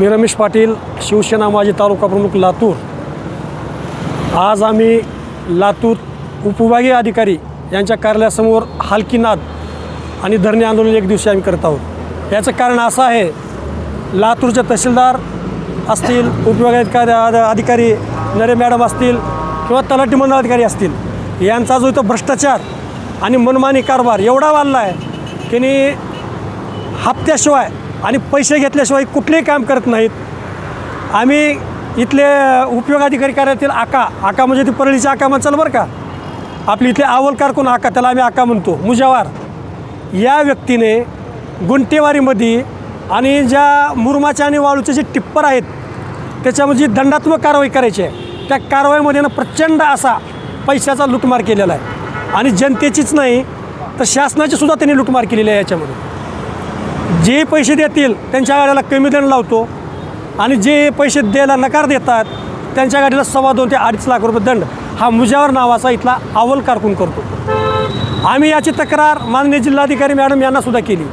मी रमेश पाटील शिवसेना माजी तालुका प्रमुख लातूर. आज आम्ही लातूर उपविभागीय अधिकारी यांच्या कार्यालयासमोर हलकी नाद आणि धरणे आंदोलन एक दिवशी आम्ही करत आहोत. याचं कारण असं आहे लातूरचे तहसीलदार असतील उपविभागीय अधिकारी अधिकारी नरे मॅडम असतील किंवा तलाठी मंडळ अधिकारी असतील यांचा जो इथं भ्रष्टाचार आणि मनमानी कारभार एवढा वाढला आहे की हप्त्याशिवाय आणि पैसे घेतल्याशिवाय कुठलेही काम करत नाहीत. आम्ही इथले उपयोगाधिकारी कार्यातील आका आका म्हणजे ती परळीची आका म्हणचाल बरं का. आपली इथले आवल कारकून आका त्याला आम्ही आका म्हणतो मुजावार. या व्यक्तीने गुंटेवारीमध्ये आणि ज्या मुरमाचे आणि वाळूचे जे टिप्पर आहेत त्याच्यामध्ये दंडात्मक कारवाई करायची आहे त्या कारवाईमध्ये ना प्रचंड असा पैशाचा लुटमार केलेला आहे. आणि जनतेचीच नाही तर शासनाची सुद्धा त्यांनी लुटमार केलेली आहे याच्यामध्ये. जे पैसे देतील त्यांच्या गाड्याला कमी दंड लावतो आणि जे पैसे द्यायला नकार देतात त्यांच्या गाडीला सव्वा दोन ते अडीच लाख रुपये दंड. हा मुजावर नावाचा इथला अव्वल कारकून करतो. आम्ही याची तक्रार माननीय जिल्हाधिकारी मॅडम यांनासुद्धा केली.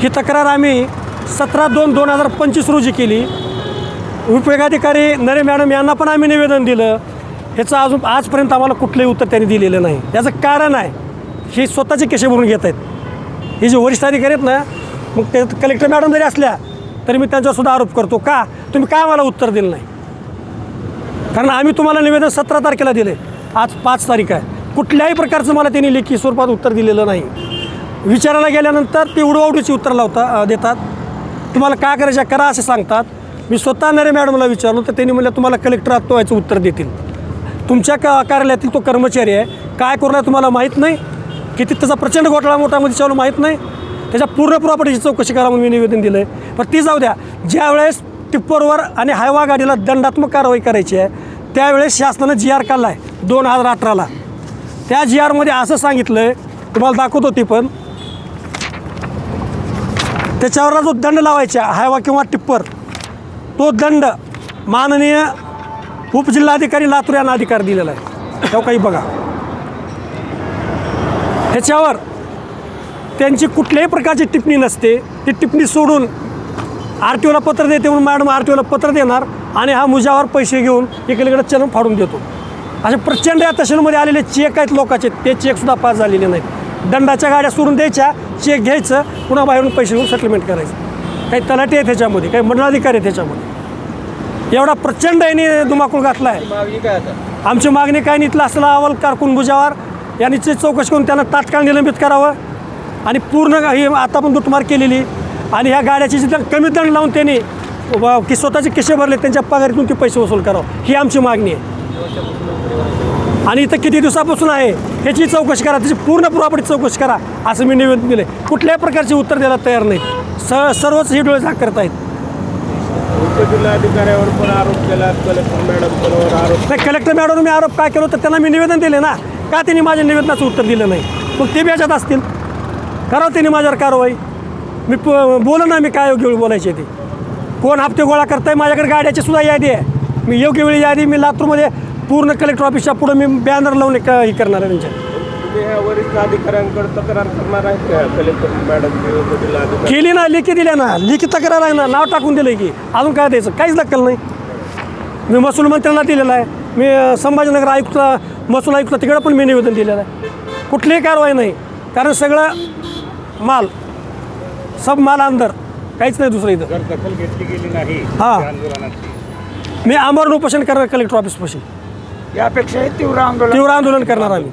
ही तक्रार आम्ही सतरा दोन दोन हजार पंचवीस रोजी केली. उपयोगाधिकारी नरे मॅडम यांना पण आम्ही निवेदन दिलं. ह्याचं अजून आजपर्यंत आम्हाला कुठलंही उत्तर त्यांनी दिलेलं नाही. याचं कारण आहे हे स्वतःचे केशे भरून घेत आहेत हे जे वरिष्ठ अधिकारी आहेत ना मग ते कलेक्टर मॅडम जरी असल्या तरी मी त्यांच्यासुद्धा आरोप करतो. का? तुम्ही का आम्हाला उत्तर दिलं नाही? कारण आम्ही तुम्हाला निवेदन सतरा तारखेला दिले. आज पाच तारीख आहे. कुठल्याही प्रकारचं मला त्यांनी लेखी स्वरूपात उत्तर दिलेलं नाही. विचारायला गेल्यानंतर ते उडवाउडीची उत्तर लावता देतात. तुम्हाला काय करायचं करा असे सांगतात. मी स्वतः नरे मॅडमला विचारलो तर त्यांनी म्हणलं तुम्हाला कलेक्टर तो याचं उत्तर देतील. तुमच्या का कार्यालयातील तो कर्मचारी आहे. काय करू तुम्हाला माहीत नाही? किती त्याचा प्रचंड घोटाळा मोठामध्ये चालू माहीत नाही? त्याच्या पूर्ण प्रॉपर्टीची चौकशी करा म्हणून मी निवेदन दिलं आहे पण ती जाऊ द्या. ज्यावेळेस टिप्परवर आणि हायवा गाडीला दंडात्मक कारवाई करायची आहे त्यावेळेस शासनानं जी आर काढला आहे दोन हजार अठराला. त्या जी आरमध्ये असं सांगितलं आहे तुम्हाला दाखवतो ती पण त्याच्यावर जो दंड लावायचा हायवा किंवा टिप्पर तो दंड माननीय उपजिल्हाधिकारी लातूर यांना अधिकार दिलेला आहे. तो काही बघा. ह्याच्यावर त्यांची कुठल्याही प्रकारची टिप्पणी नसते. ती टिप्पणी सोडून आर टी ओला पत्र देते म्हणून मॅडम आर टी ओला पत्र देणार आणि हा मुजावर पैसे घेऊन इकडे चलन फाडून देतो. असे प्रचंड या तहसीलमध्ये आलेले चेक आहेत लोकांचे ते चेकसुद्धा पास झालेले नाहीत. दंडाच्या गाड्या सोडून द्यायच्या चेक घ्यायचं पुन्हा बाहेरून पैसे घेऊन सेटलमेंट करायचं. काही तलाठी आहे त्याच्यामध्ये काही मंडळाधिकारी आहे त्याच्यामध्ये एवढा प्रचंड याने धुमाकूळ घातला आहे. आमची मागणी काय निघलं असला अहवाल कारकून भुजावर यांनी ची चौकशी करून त्यांना तात्काळ निलंबित करावं. आणि पूर्ण ही आता पण लुटमार केलेली. आणि ह्या गाड्याची जिथं कमी दंड लावून त्यांनी की स्वतःचे किशे भरले त्यांच्या पगारीतून ते पैसे वसूल करावं. ही आमची मागणी आहे. आणि इथं किती दिवसापासून आहे ह्याची चौकशी करा त्याची पूर्ण प्रॉपर्टी चौकशी करा असं मी निवेदन दिलं कुठल्याही प्रकारचे उत्तर द्यायला तयार नाहीत स सर्वच ही डोळे झाक करत आहेत उपजिल्हाधिकाऱ्यावर पण आरोप केला कलेक्टर मॅडम आरोप. नाही कलेक्टर मॅडम मी आरोप काय केलो तर त्यांना मी निवेदन दिले ना. का त्यांनी माझ्या निवेदनाचं उत्तर दिलं नाही? मग ते बी याच्यात असतील. करावं त्यांनी माझ्यावर कारवाई. मी प बोलं ना मी काय योग्य वेळी बोलायचे ते. कोण हप्ते गोळा करताय माझ्याकडे गाड्याची सुद्धा यादी आहे. मी योग्य वेळी यादी मी लातूरमध्ये पूर्ण कलेक्टर ऑफिसच्या पुढे मी बॅनर लावून हे करणार आहे त्यांच्या. वरिष्ठ अधिकाऱ्यांकडे तक्रार करणार कलेक्टर मॅडम केली ना लेखी दिल्या ना. लेखी तक्रार आहे ना नाव टाकून दिलं की. अजून काय द्यायचं? काहीच दक्कल नाही. मी महसूल मंत्र्यांना दिलेलं आहे. मी संभाजीनगर आयुक्त महसूल आयुक्त तिकडं पण मी निवेदन दिलेलं आहे. कुठलीही कारवाई नाही. कारण सगळं माल. सब माल अंदर काहीच नाही दुसरं इथं. जर दखल घेतली गेली नाही हा. आंदोलनाची. मी आमरण उपोषण करणार कलेक्टर ऑफिसपाशी. यापेक्षाही तीव्र आंदोलन तीव्र आंदोलन करणार आम्ही.